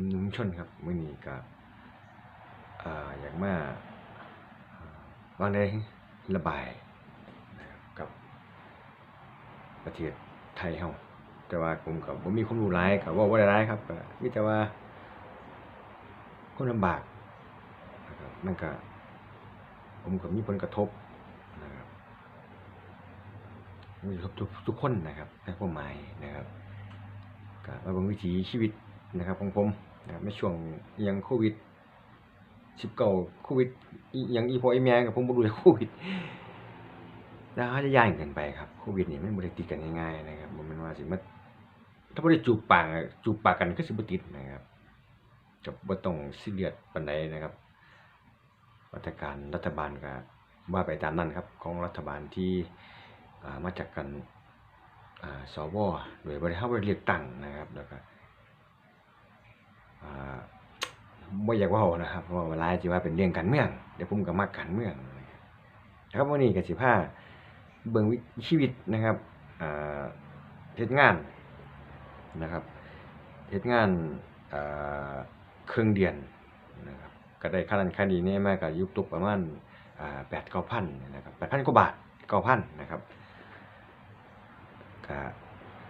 ผมนุ่มชนครับมื่อนี้ก็อ่าอยากมาอ่าวางได้ระบายกับประเทศไทยเฮาแต่ว่าผมก็บ่มีความรู้หลายก็เว้าบ่ได้ายครับมีแต่ว่าคนลำบากนะครับมันก็ผมก็มีผลกระทบนะครับมีผลกระทบทุกทุกคนนะครับในความหมายนะครับก็มาบิ่งวิถีชีวิตนะครับของผม นะครับในช่วงยังโควิด19โควิดยังอีพ่ออีแม่กับผมบ่รู้โควิดแล้วเขาจะย่านกินไปครับโควิดนี่มันบ่ได้ติดกันง่ายๆนะครับบ่แม่นว่าสิมาถ้าบ่ได้จูบปากจูบปากกันก็สิบ่ติดนะครับก็บ่ต้องซีเรียสปานใดนะครับมาตรการรัฐบาลก็ว่าไปตามนั้นครับของรัฐบาลที่มาจากกันสวโดยบริหารบริเลือกตั้งนะครับแล้วก็ บ่อยากว่านะครับเพราะว่าเวลาที่ว่าเป็นเรื่องการเมือง เดี๋ยวผมก็มักการเมืองนะครับวันนี้ก็สิพาเบิ่งวิชีวิตนะครับเฮ็ดงานนะครับเฮ็ดงานเครื่องเดือนนะครับก็ได้ค่านั้นค่านี้นี่มาก็อยู่ตกประมาณอ่า8-9,000นนะครับ8,000กว่าบาท9,000นนะครับ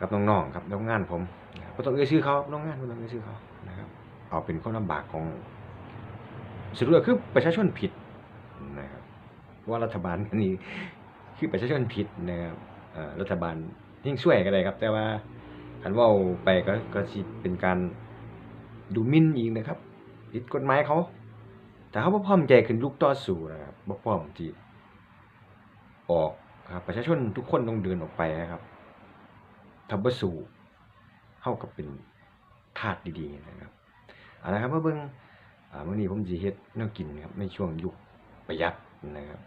กับน้องๆครับน้องงานผมนะครับบ่ต้องเอ่ยชื่อเขาน้องงานบ่ต้องเอ่ยชื่อเขานะครับ เอาเป็นความลำบากของสรุปก็คือประชาชนผิดนะครับว่ารัฐบาลนี้คือประชาชนผิดนะครับรัฐบาลยิ่งช่วยก็ได้ครับ แต่ว่าคันว้าไปก็ก็เป็นการดูมิ่นอีกนะครับผิดกฎหมายเขาแต่เขาพร้อมใจขึ้นลุกต่อสู้นะครับบ่พร้อมที่ออกครับประชาชนทุกคนต้องเดินออกไปนะครับถ้าบ่สู้เฮาก็เป็นทาสดีๆนะครับ เอาละครับมาเบิ่งอ่ามื้อนี้ผมสิเฮ็ดแนวกินครับในช่วงยุคประหยัดนะครับ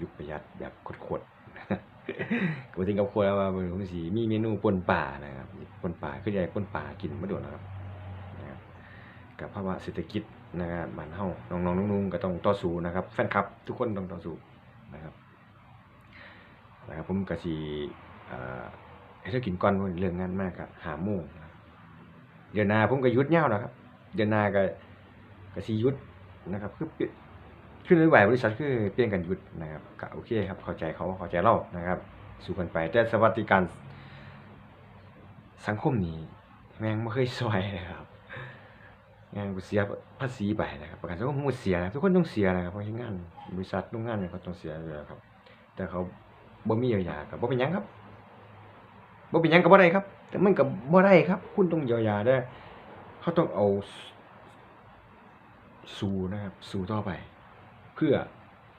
ยุคประหยัดแบบโคตรๆก็บ่ถึงกับโคตรแล้วว่ามื้อนี้ผมสิมีเมนูปนป่านะครับปนป่าคืออยากได้ป่นป่ากินมาดนแล้วครับนะครับกับภาวะเศรษฐกิจนะครับบ้านเฮาน้องๆนุ่งๆก็ต้องต่อสู้นะครับ แฟนคลับ ทุกคนต้องต่อสู้นะครับนะครับผมก็สิอ่าให้กินก่อนเรื่องงานมากอะหาโมงเดือนหน้าผมก็ยุดยาวแล้วครับ เดือนหน้าก็ก็สิยุดนะครับ คือเปลี่ยนคือนโยบายบริษัทคือเปลี่ยนกันยุดนะครับก็โอเคครับเข้าใจเขาเข้าใจเรานะครับ สู้กันไปแต่สวัสดิการสังคมนี้แม่งบ่เคยซอยนะครับแม่งบ่เสียภาษีไปนะครับประกันสังคมบ่เสียนะทุกคนต้องเสียนะครับเพราะงานบริษัทโรงงานเนี่ยเขาต้องเสียอยู่แล้วครับ แต่เขาบ่มีเยียวยาก็บ่เป็นยังครับบ่เป็นยังก็บ่ได้ครับ แต่มันก็บ่ได้ครับ คุณต้องเยียวยาเด้ เขาต้องเอาสู้นะครับสู้ต่อไป เพื่อ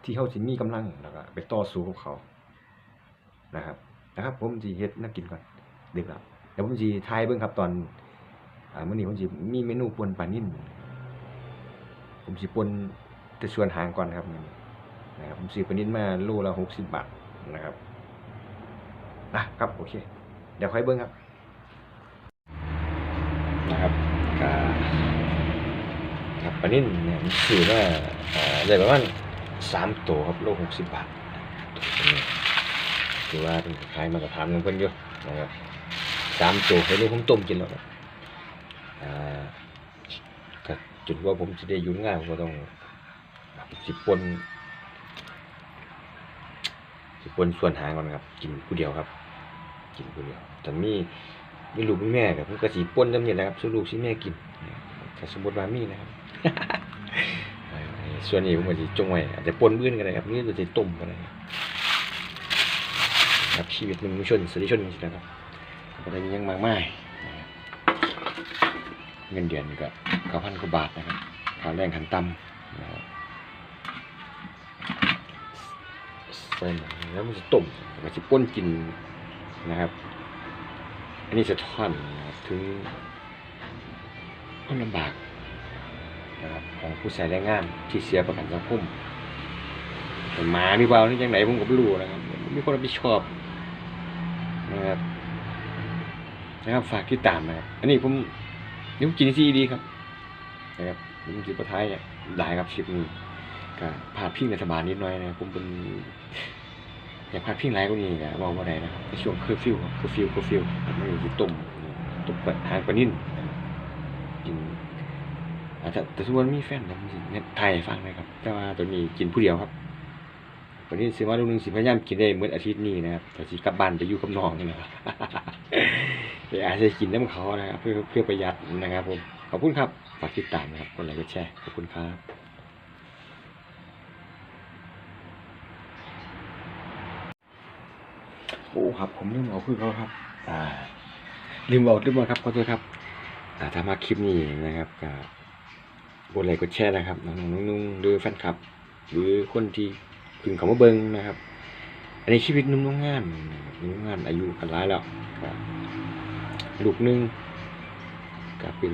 ที่เขาสิมีกำลังแล้วก็ไปต่อสู้กับเขานะครับ นะครับ ผมสิเฮ็ดนักกินก่อนดึกแล้วเดี๋ยวผมสิทายเบิ่งครับตอนอ่ามื้อนี้ผมสิมีเมนูปนปลานิ่นผมสิป่นแต่ส่วนหางก่อนครับนะครับผมซื้อปลานิ่นมาโลละ60บบาทนะครับอะครับโอเค เดี๋ยวค่อยเบิ้งครับ นะครับก็ครับปลานิ่นเนี่ยมันคือว่าเอ่อได้ประมาณสามตัวครับโลหกสิบบาทคือว่าเป็นขายมาตรฐานของเพิ่นอยู่นะครับสามตัวให้ลูกผมต้มกินแล้วอ่าก็จุดว่าผมจะได้ยุ่งง่ายผมก็ต้องสิบปนสิบปนส่วนหางก่อนครับ กินผู้เดียวครับ กินผู้เดียวแต่มี มีลูกมีแม่กับผมก็สีป่นจำเนี่ยแหละครับสู้ลูกสิแม่กินถ้าสมมติว่ามีนะครับส่วนนี้ผมก็สิจงไว้อาจจะป่นมื้อนก็ได้ครับนี่เราจะต้มก็ได้ครับชีวิตหนึ่งชนสติชนจริงๆนะครับก็ได้มีหยังมากมายเงินเดือนก็เก้าพันกว่าบาทนะครับค่าวแรงขันต่ำนะครับใส่แล้วมันจะต้มแล้วก็จะป่นกินนะครับ อันนี้สะท้อนถึงความลำบากนะครับของผู้ใช้แรงงานที่เสียประกันสังคมหมามีเบานี่ยังไหนผมก็ไม่รู้นะครับมีคนรับผิดชอบนะครับนะครับฝากที่ตามนะครับอันนี้ผมนี่ผมกินซีดีครับนะครับผมจิตประท้ายเนี่ยได้ครับชิปนี้ก็พาพิงรัฐบาลนิดหน่อยนะครับผมเป็น อยากพาดพิงไรก็นี่ก็เว้าบ่ได้นะครับในช่วงเคอร์ฟิวครับเคอร์ฟิวเคอร์ฟิวครับมันอยู่ที่ต้มต้มปลาหางปลานิ่นกินอาจจะแต่สมมติมีแฟนผมสิเนี่ยถ่ายฟังนะครับ แต่ว่าตัวนี้กินผู้เดียวครับวันนี้สิว่าลูกหนึงสิพยายามกินได้เมื้ออาทิตย์นี้นะครับแต่สิกลับบ้านไปอยู่กับน้องนี่นะครับเดี๋ยวอาจจะกินน้ำเขานะครับเพื่อเพื่อประหยัดนะครับผมขอบคุณครับฝากติดตามนะครับกดไลค์กดแชร์ขอบคุณครับ โอ้ครับ ผมลืมเอาคือเขาครับ อ่าลืมบอกลืมบอกครับขอโทษครับอ่าถ้ามาคลิปนี้นะครับก็กดไลค์กดแชร์นะครับน้องๆนุ่งๆหรือแฟนคลับ หรือคนที่พึ่งเขามาเบิ่งนะครับ อันนี้ชีวิตนุ่มโรงงานนุ่มงงานอายุกันหลายแล้วก็ลูกนึงก็เป็น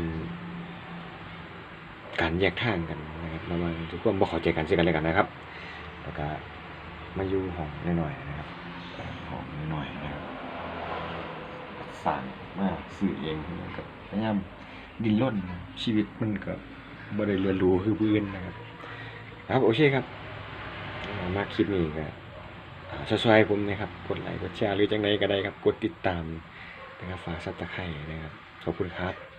การแยกทางกันนะครับระว่างทุกคนบ่เข้าใจกันซึ่งกันและกันนะครับ แล้วก็มาอยู่ห้องน้อยๆนะครับ ห้องน้อยนะครับสั่งมาซื้อเองกับพยายามดิ้นรนชีวิตมันก็บ่ได้เรียนรู้คือผู้อื่นนะครับ ครับโอเคครับมาคลิปนี้ก็ช่วยผมนะครับ กดไลค์กดแชร์หรือจังไดก็ได้ครับ กดติดตามนะครับฝากซับตะไคร่นะครับ ขอบคุณครับ